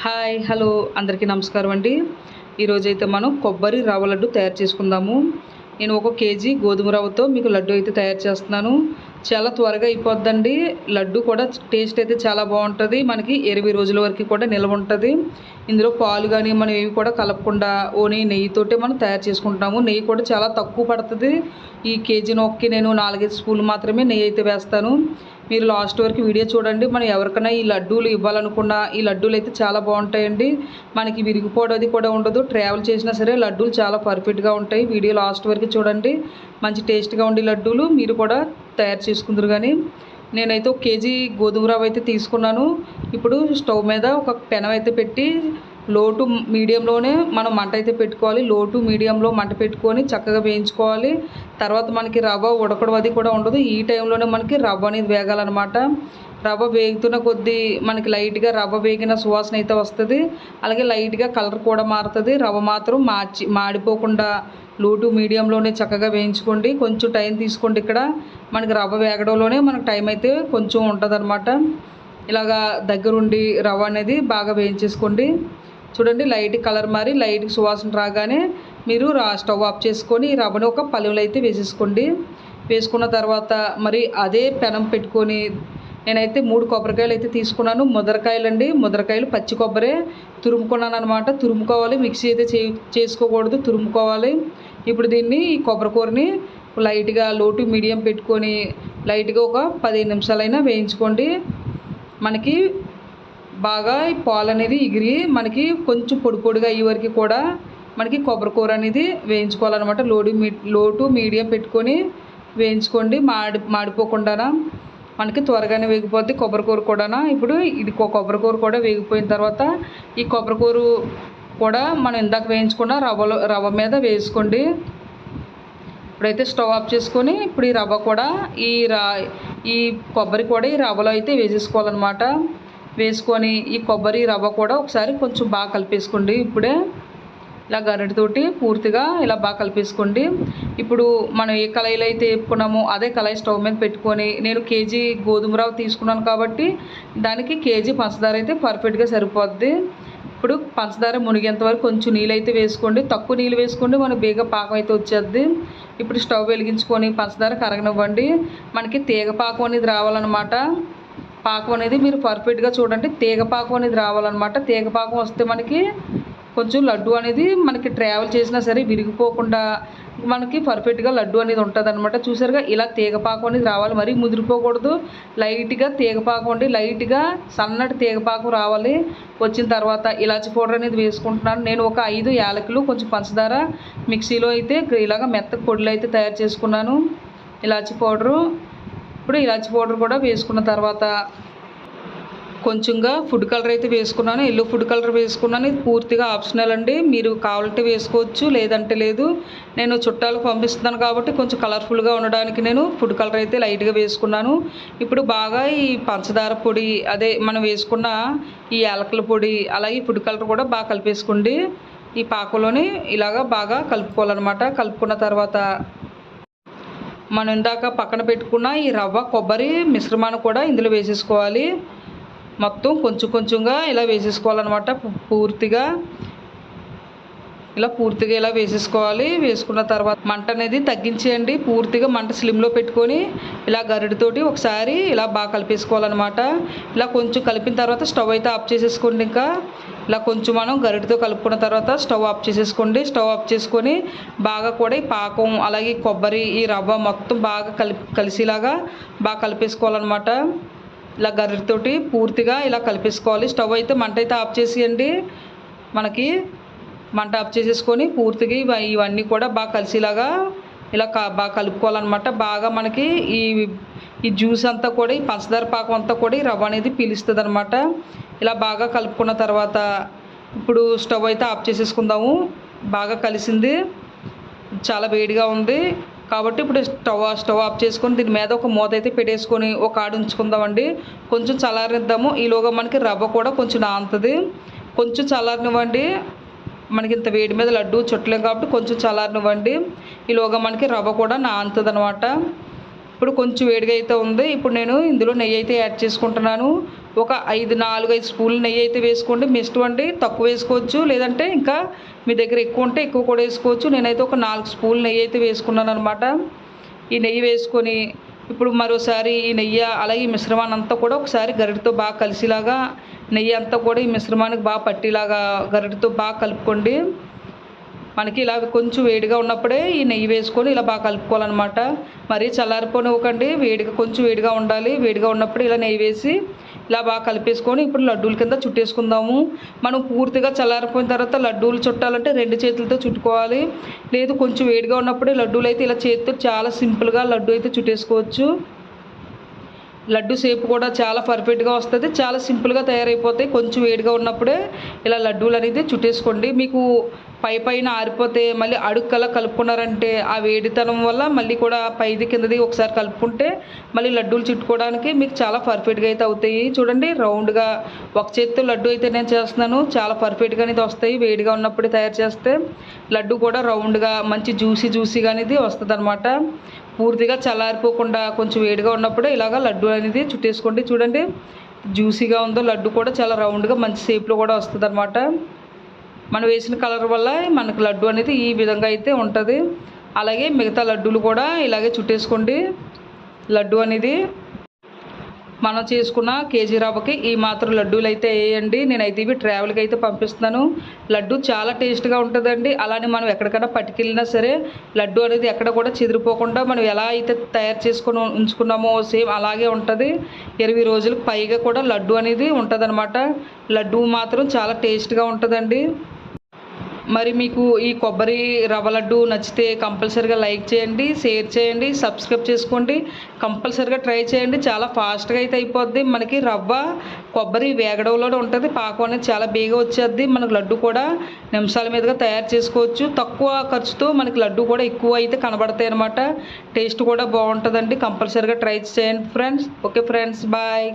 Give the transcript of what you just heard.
Hi hello అందరికీ నమస్కారం అండి. ఈరోజైతే మనం కొబ్బరి రవ్వ లడ్డు తయారు చేసుకుందాము. నేను ఒక కేజీ గోధుమ రవ్వతో మీకు లడ్డు అయితే తయారు చేస్తున్నాను. చాలా త్వరగా అయిపోద్దండి. లడ్డు కూడా టేస్ట్ అయితే చాలా బాగుంటుంది. మనకి ఇరవై రోజుల వరకు కూడా నిల్వ ఉంటుంది. ఇందులో పాలు కానీ మనం ఏవి కూడా కలపకుండా ఓనీ నెయ్యితోటే మనం తయారు చేసుకుంటాము నెయ్యి కూడా చాలా తక్కువ పడుతుంది. ఈ కేజీ నొక్కి నేను నాలుగైదు స్పూన్లు మాత్రమే నెయ్యి అయితే వేస్తాను. మీరు లాస్ట్ వరకు వీడియో చూడండి. మనం ఎవరికైనా ఈ లడ్డూలు ఇవ్వాలనుకున్నా ఈ లడ్డూలు అయితే చాలా బాగుంటాయండి. మనకి విరిగిపోవడం అది కూడా ఉండదు. ట్రావెల్ చేసినా సరే లడ్డూలు చాలా పర్ఫెక్ట్గా ఉంటాయి. వీడియో లాస్ట్ వరకు చూడండి. మంచి టేస్ట్గా ఉండే లడ్డూలు మీరు కూడా తయారు చేసుకుందరు కానీ నేనైతే ఒక కేజీ గోధుమ రవ్వ అయితే తీసుకున్నాను. ఇప్పుడు స్టవ్ మీద ఒక పెనం అయితే పెట్టి లో టు మీడియంలోనే మనం మంట అయితే పెట్టుకోవాలి. లో టు మీడియంలో మంట పెట్టుకొని చక్కగా వేయించుకోవాలి. తర్వాత మనకి రవ్వ ఉడకడం అది కూడా ఉండదు. ఈ టైంలోనే మనకి రవ్వ అనేది వేగాలన్నమాట. రవ్వ వేగుతున్న కొద్దీ మనకి లైట్గా రవ్వ వేగిన సువాసన అయితే వస్తుంది. అలాగే లైట్గా కలర్ కూడా మారుతుంది. రవ్వ మాత్రం మార్చి మాడిపోకుండా లోటు మీడియంలోనే చక్కగా వేయించుకోండి. కొంచెం టైం తీసుకోండి ఇక్కడ. మనకి రవ్వ వేగడంలోనే మనకు టైం అయితే కొంచెం ఉంటుంది ఇలాగా దగ్గరుండి రవ్వ అనేది బాగా వేయించేసుకోండి. చూడండి లైట్ కలర్ మారి లైట్ సువాసన రాగానే మీరు రా స్టవ్ ఆఫ్ చేసుకొని రవ్వను ఒక పలువులు అయితే వేసేసుకోండి. వేసుకున్న తర్వాత మరి అదే పెనం పెట్టుకొని నేనైతే మూడు కొబ్బరికాయలు అయితే తీసుకున్నాను. ముదరకాయలు అండి ముదరకాయలు పచ్చి కొబ్బరే. తురుముకున్నాను అనమాట తురుముకోవాలి మిక్సీ అయితే చే చేసుకోకూడదు తురుముకోవాలి. ఇప్పుడు దీన్ని ఈ కొబ్బరికూరని లైట్గా లోటు మీడియం పెట్టుకొని లైట్గా ఒక పదిహేను నిమిషాలైనా వేయించుకోండి. మనకి బాగా ఈ పాలు అనేది ఎగిరి మనకి కొంచెం పొడి పొడిగా అయ్యే వరకు కూడా మనకి కొబ్బరి కూర అనేది వేయించుకోవాలన్నమాట. లోడు మీ లోటు మీడియం పెట్టుకొని వేయించుకోండి. మాడి మాడిపోకుండా మనకి త్వరగానే వేగిపోద్ది కొబ్బరి కూర కూడా ఇప్పుడు ఇది కొబ్బరి కూర కూడా వేగిపోయిన తర్వాత ఈ కొబ్బరి కూర కూడా మనం ఇందాక వేయించుకున్న రవ్వలో రవ్వ మీద వేసుకోండి. ఇప్పుడైతే స్టవ్ ఆఫ్ చేసుకొని ఇప్పుడు ఈ రవ్వ కూడా ఈ రా ఈ కొబ్బరి కూడా ఈ రవ్వలో అయితే వేసేసుకోవాలన్నమాట. వేసుకొని ఈ కొబ్బరి రవ్వ కూడా ఒకసారి కొంచెం బాగా కలిపేసుకోండి. ఇప్పుడే ఇలా గరిటతోటి పూర్తిగా ఇలా బాగా కలిపేసుకోండి. ఇప్పుడు మనం ఏ కళాయిలో అయితే వేపుకున్నామో అదే కళాయి స్టవ్ మీద పెట్టుకొని నేను కేజీ గోధుమ రవ్వ తీసుకున్నాను కాబట్టి దానికి కేజీ పంచదార అయితే పర్ఫెక్ట్గా సరిపోద్ది. ఇప్పుడు పంచదార మునిగేంత వరకు కొంచెం నీళ్ళు అయితే వేసుకోండి. తక్కువ నీళ్ళు వేసుకోండి. మనకు బేగ పాకం అయితే వచ్చేద్ది. ఇప్పుడు స్టవ్ వెలిగించుకొని పంచదార కరగనివ్వండి. మనకి తీగ పాకం అనేది రావాలన్నమాట. పాకం అనేది మీరు పర్ఫెక్ట్గా చూడండి. తీగ పాకం అనేది రావాలన్నమాట. తీగ పాకం వస్తే మనకి కొంచెం లడ్డు అనేది మనకి ట్రావెల్ చేసినా సరే విరిగిపోకుండా మనకి పర్ఫెక్ట్గా లడ్డు అనేది ఉంటుంది అనమాట చూసారుగా? ఇలా తీగపాకం అనేది రావాలి. మరీ ముదిరిపోకూడదు. లైట్గా తీగపాకం అండి. లైట్గా సన్నటి తీగపాకం రావాలి. వచ్చిన తర్వాత ఇలాచి పౌడర్ అనేది వేసుకుంటున్నాను. నేను ఒక ఐదు యాలకులు కొంచెం పంచదార మిక్సీలో అయితే ఇలాగ మెత్త పొడులు అయితే తయారు చేసుకున్నాను. ఇలాచి పౌడరు ఇప్పుడు ఇలాచి పౌడర్ కూడా వేసుకున్న తర్వాత కొంచెంగా ఫుడ్ కలర్ అయితే వేసుకున్నాను. ఎల్లో ఫుడ్ కలర్ వేసుకున్నాను. ఇది పూర్తిగా ఆప్షనల్ అండి. మీరు కావాలంటే వేసుకోవచ్చు లేదంటే లేదు. నేను చుట్టాలకు పంపిస్తున్నాను కాబట్టి కొంచెం కలర్ఫుల్గా ఉండడానికి నేను ఫుడ్ కలర్ అయితే లైట్గా వేసుకున్నాను. ఇప్పుడు బాగా ఈ పంచదార పొడి అదే మనం వేసుకున్న ఈ యాలకుల పొడి అలాగే ఫుడ్ కలర్ కూడా బాగా కలిపేసుకోండి. ఈ పాకలోని ఇలాగా బాగా కలుపుకోవాలన్నమాట. కలుపుకున్న తర్వాత మనం ఇందాక పక్కన పెట్టుకున్న ఈ రవ్వ కొబ్బరి మిశ్రమాన్ని కూడా ఇందులో వేసేసుకోవాలి. మొత్తం కొంచెం కొంచెంగా ఇలా వేసేసుకోవాలన్నమాట పూర్తిగా. ఇలా పూర్తిగా ఇలా వేసేసుకోవాలి. వేసుకున్న తర్వాత మంట అనేది తగ్గించేయండి. పూర్తిగా మంట స్లిమ్లో పెట్టుకొని ఇలా గరిడితోటి ఒకసారి ఇలా బాగా కలిపేసుకోవాలన్నమాట. ఇలా కొంచెం కలిపిన తర్వాత స్టవ్ అయితే ఆఫ్ చేసేసుకోండి ఇంకా. ఇలా కొంచెం మనం గరిటతో కలుపుకున్న తర్వాత స్టవ్ ఆఫ్ చేసేసుకోండి. స్టవ్ ఆఫ్ చేసుకొని బాగా కూడా ఈ పాకం అలాగే కొబ్బరి ఈ రవ్వ మొత్తం బాగా కలిపి కలిసేలాగా బాగా కలిపేసుకోవాలన్నమాట. ఇలా గరిటతోటి పూర్తిగా ఇలా కలిపేసుకోవాలి. స్టవ్ అయితే మంట అయితే ఆఫ్ చేసేయండి. మనకి మంట ఆఫ్ చేసేసుకొని పూర్తిగా ఇవన్నీ కూడా బాగా కలిసేలాగా ఇలా బాగా కలుపుకోవాలన్నమాట. బాగా మనకి ఈ ఈ జ్యూస్ అంతా కూడా ఈ పంచదార పాకం అంతా కూడా ఈ రవ్వ అనేది పీలుస్తుంది అనమాట ఇలా బాగా కలుపుకున్న తర్వాత ఇప్పుడు స్టవ్ అయితే ఆఫ్ చేసేసుకుందాము. బాగా కలిసింది. చాలా వేడిగా ఉంది. కాబట్టి ఇప్పుడు స్టవ్ స్టవ్ ఆఫ్ చేసుకొని దీని మీద ఒక మూత అయితే పెట్టేసుకొని ఒక ఆడు ఉంచుకుందామండి. కొంచెం చల్లారిద్దాము ఈలోగా మనకి రవ్వ కూడా కొంచెం నానుతుంది. కొంచెం చల్లారనివ్వండి. మనకి ఇంత వేడి మీద లడ్డు చుట్టలేం కాబట్టి కొంచెం చల్లారనివ్వండి. ఈలోగా మనకి రవ్వ కూడా నానుతుంది అనమాట ఇప్పుడు కొంచెం వేడిగా అయితే ఉంది. ఇప్పుడు నేను ఇందులో నెయ్యి అయితే యాడ్ చేసుకుంటున్నాను. ఒక ఐదు నాలుగు ఐదు స్పూన్లు నెయ్యి అయితే వేసుకోండి. మీ ఇష్టం అండి తక్కువ వేసుకోవచ్చు. లేదంటే ఇంకా మీ దగ్గర ఎక్కువ ఉంటే ఎక్కువ కూడా వేసుకోవచ్చు. నేనైతే ఒక నాలుగు స్పూన్లు నెయ్యి అయితే వేసుకున్నాను అనమాట ఈ నెయ్యి వేసుకొని ఇప్పుడు మరోసారి ఈ నెయ్యి అలాగే ఈ మిశ్రమాన్ని అంతా కూడా ఒకసారి గరిటతో బాగా కలిసేలాగా నెయ్యి అంతా కూడా ఈ మిశ్రమానికి బాగా పట్టేలాగా గరిటతో బాగా కలుపుకోండి. మనకి ఇలా కొంచెం వేడిగా ఉన్నప్పుడే ఈ నెయ్యి వేసుకొని ఇలా బాగా కలుపుకోవాలన్నమాట. మరీ చల్లారిపోనివ్వకండి వేడిగా కొంచెం వేడిగా ఉండాలి. వేడిగా ఉన్నప్పుడు ఇలా నెయ్యి వేసి ఇలా బాగా కలిపేసుకొని ఇప్పుడు లడ్డూల కింద చుట్టేసుకుందాము. మనం పూర్తిగా చల్లారిపోయిన తర్వాత లడ్డూలు చుట్టాలంటే రెండు చేతులతో చుట్టుకోవాలి. లేదు కొంచెం వేడిగా ఉన్నప్పుడే లడ్డూలు అయితే ఇలా చేతితో చాలా సింపుల్గా లడ్డు అయితే చుట్టేసుకోవచ్చు. లడ్డు షేప్ కూడా చాలా పర్ఫెక్ట్గా వస్తుంది. చాలా సింపుల్గా తయారైపోతాయి. కొంచెం వేడిగా ఉన్నప్పుడే ఇలా లడ్డూలు అనేది చుట్టేసుకోండి. మీకు పై పైన ఆరిపోతే మళ్ళీ అడుక్కలా కలుపుకున్నారంటే ఆ వేడితనం వల్ల మళ్ళీ కూడా పైది కిందది ఒకసారి కలుపుకుంటే మళ్ళీ లడ్డూలు చుట్టుకోవడానికి మీకు చాలా పర్ఫెక్ట్గా అయితే అవుతాయి. చూడండి రౌండ్గా ఒక చేతితో లడ్డు అయితే నేను చేస్తున్నాను. చాలా పర్ఫెక్ట్గా అనేది వస్తాయి. వేడిగా ఉన్నప్పుడే తయారు చేస్తే లడ్డు కూడా రౌండ్గా మంచి జ్యూసీ జ్యూసీగా అనేది వస్తుంది పూర్తిగా చల్లారిపోకుండా కొంచెం వేడిగా ఉన్నప్పుడు ఇలాగ లడ్డు అనేది చుట్టేసుకోండి. చూడండి జ్యూసీగా ఉందో లడ్డు కూడా చాలా రౌండ్గా మంచి షేప్లో కూడా వస్తుంది అనమాట మనం వేసిన కలర్ వల్ల మనకు లడ్డు అనేది ఈ విధంగా అయితే ఉంటుంది. అలాగే మిగతా లడ్డూలు కూడా ఇలాగే చుట్టేసుకోండి. లడ్డు అనేది మనం చేసుకున్న కేజీ రవ్వకి ఈ మాత్రం లడ్డూలు అయితే వేయండి. నేనైతే ఇవి ట్రావెల్కి అయితే పంపిస్తున్నాను. లడ్డు చాలా టేస్ట్గా ఉంటుందండి. అలానే మనం ఎక్కడికైనా పట్టుకెళ్ళినా సరే లడ్డు అనేది ఎక్కడ కూడా చెదిరిపోకుండా మనం ఎలా అయితే తయారు చేసుకుని ఉంచుకున్నామో సేమ్ అలాగే ఉంటుంది. ఇరవై రోజులకు పైగా కూడా లడ్డు అనేది ఉంటుందన్నమాట. లడ్డు మాత్రం చాలా టేస్ట్గా ఉంటుందండి. మరి మీకు ఈ కొబ్బరి రవ్వ లడ్డు నచ్చితే కంపల్సరీగా లైక్ చేయండి షేర్ చేయండి సబ్స్క్రైబ్ చేసుకోండి. కంపల్సరీగా ట్రై చేయండి. చాలా ఫాస్ట్గా అయితే అయిపోద్ది. మనకి రవ్వ కొబ్బరి వేగడంలోనే ఉంటుంది. పాకం అనేది చాలా బేగా వచ్చేది మనకు లడ్డు కూడా నిమిషాల మీదుగా తయారు చేసుకోవచ్చు. తక్కువ ఖర్చుతో మనకి లడ్డు కూడా ఎక్కువ అయితే కనబడతాయి అనమాట టేస్ట్ కూడా బాగుంటుందండి. కంపల్సరీగా ట్రై చేయండి ఫ్రెండ్స్. Okay friends. బాయ్.